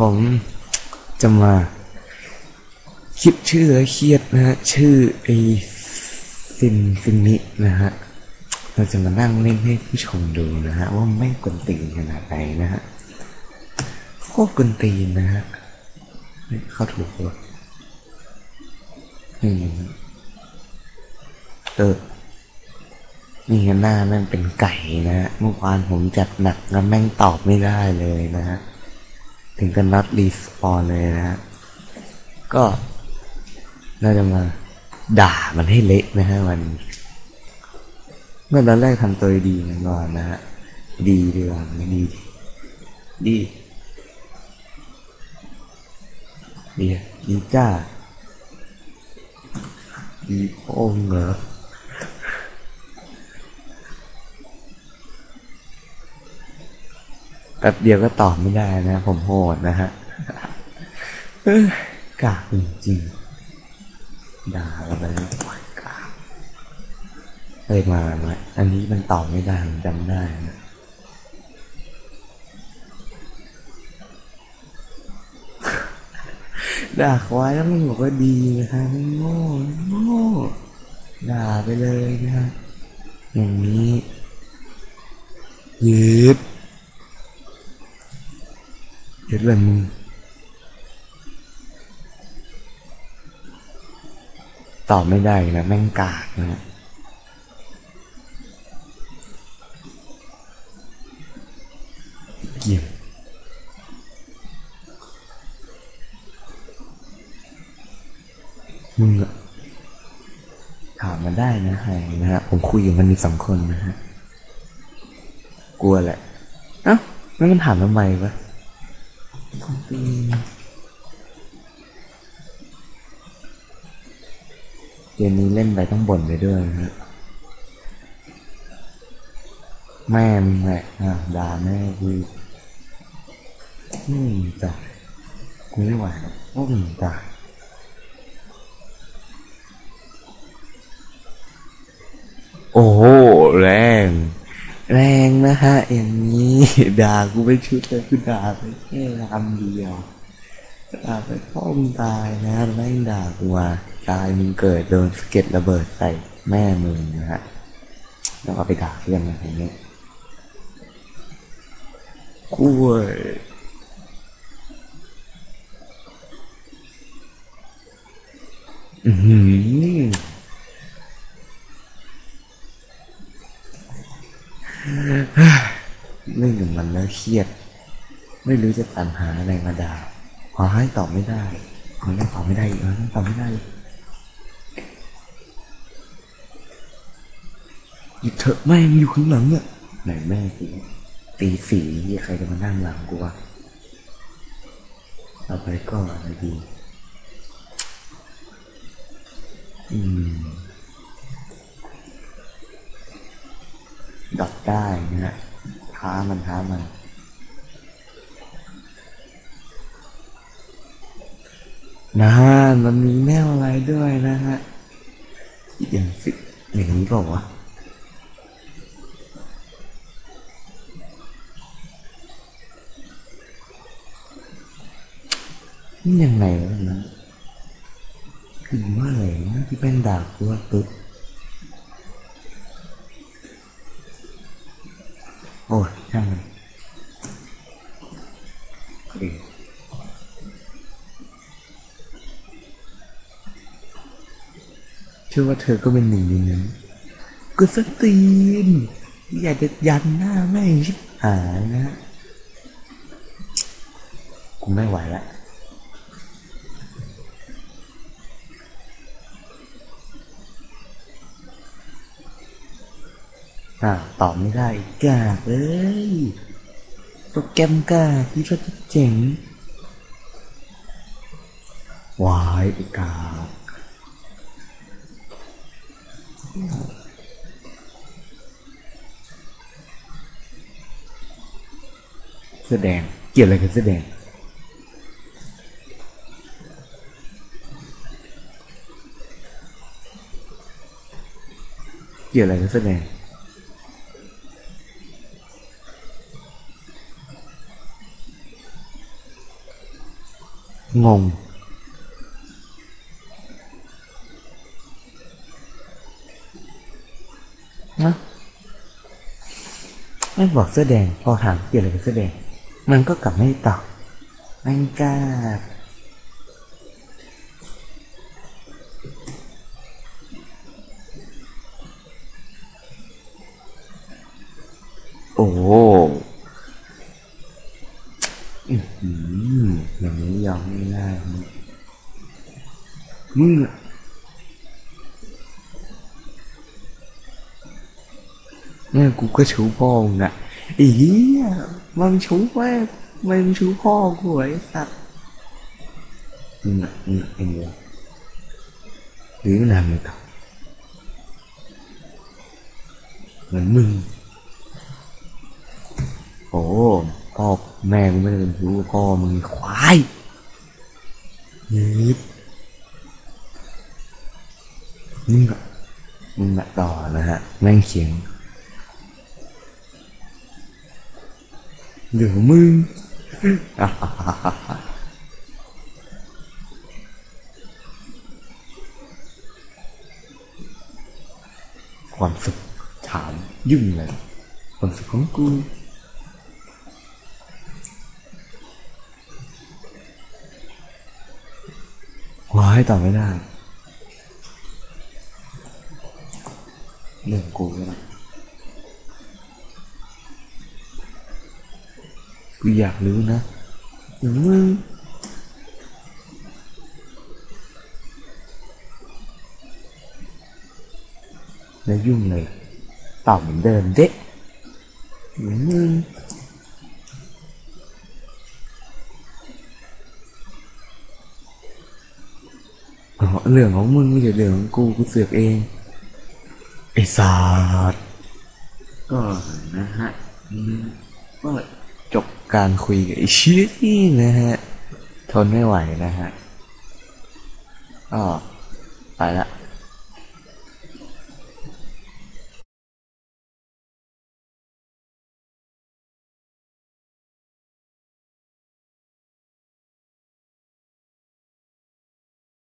ผมจะมาคิดชื่อแล้วเครียดนะฮะชื่อไอซินซินนินะฮะเราจะมานั่งเล่นให้ผู้ชมดูนะฮะว่าไม่กวนตีนขนาดไหนนะฮะโคตรกวนตีนนะฮะเฮ้ยเข้าถูกปะนี่เออนี่หน้าแม่งเป็นไก่นะฮะเมื่อวานผมจัดหนักแล้วแม่งตอบไม่ได้เลยนะฮะ ถึงกับนัดรีสปอนเลยนะฮะก็น่าจะมาด่ามันให้เละนะฮะมัน เมื่อตอนแรกทำตัวดีมันก่อนนะฮะดีดีกว่าไม่ดีดีดีดีจ้าดีโอ้งเหรอ แป๊บเดียวก็ตอบไม่ได้นะ ผมโหดนะฮะกากจริงๆด่ากันไปแล้วกากเอ้ยมาไหมอันนี้มันตอบไม่ได้ผมจำได้นะด่าควายแล้วมันบอกว่าดีนะคะไม่โง่โง่ด่าไปเลยนะฮะอย่างนี้ยืด ยึดเลยมึงตอบไม่ได้นะแม่งกากนะเกี่ยมมึงอะถามมาได้นะไฮนะฮะผมคุยกับมันมีสองคนนะฮะ กลัวแหละ เอ้าแล้วมันถามทำไมวะ เกมนี้เล่นไปต้องบ่นไปด้วยนะฮะแม่มึงแหละอะด่าแม่กูอีกอืมจ้ะกูไม่ไหวหรอกอืมจ้ะโอ้โหแร นะฮะอย่างนี้ด่ากูไปชุดเลยคือด่าไปแค่คำเดียวด่าไปพ่อมึงตายนะแม่งด่ากูว่าตายมึงเกิดโดนสเก็ดระเบิดใส่แม่มึงนะฮะแล้วก็ไปด่าเพื่อนอะไรเงี้ยกูเว้ยอือหือเล่นกับ มันแล้วเครียด ไม่รู้จะตันหาอะไรมาด่าขอให้ตอบไม่ได้ขอให้ตอบไม่ได้อีกแล้วตอบไม่ได้หยิบเถอะแม่งอยู่ข้างหลังอะไหนแม่กูตีสี่ใครจะมานั่งหลังกูวะเอาไปก็อะไรดีอืมดอทได้นะฮะ ท้ามันท้ามันนะฮะมันมีแนวอะไรด้วยนะฮะอย่างสิอย่างนี้เปล่าวะนี่ยังไงวะนะคือเมื่อไหร่นะที่เป็นดากูว่าตุ๊ โอ้ยช่เชื่อว่าเธอก็เป็นหนึ่งในนั้นกูสตีนอยากจะยันหน้าแม่งชิบหายนะฮะกูไม่ไหวละ อ่าตอบไม่ได้กาเอ้ยโปรแกรมกากที่เราจะเจ๋งวายอีกกาแสดงเกี่ยวอะไรกับแสดงเกี่ยวอะไรกับแสดง งงนะไม่บอกเสื้อแดงพอถามเกี่ มึงอะนี่กูก็ชูพ่อมึงอะอ้เหี้ยมันชูแม่มันชูพ่อกูไอ้สัตว์มึงอะมึงอะไอ้เหี้ยหรือมันทำอะไรต่อเหมือนมึงโอ้พ่อแม่กูไม่ได้เป็นชู้พ่อมึงควายยืด มึงอะมึงอะต่อนะฮะแม่งเขียง เดี๋ยวมึงความสุขถามยุ่งเลยความสุขของกูว้ายต่อไม่ได้ เรื่องกูนะกูอยากรู้นะหรือมึงแล้วยุ่งเลยตอบเหมือนเดิมเด็กหรือมึงอ๋อเรื่องของมึงไม่ใช่เรื่องของกูกูเสือกเอง ไอ้สัตว์ก็นะฮะอืมก็จบการคุยกับไอ้เชี้ยนี่นะฮะ ทนไม่ไหวนะฮะก็ไปละ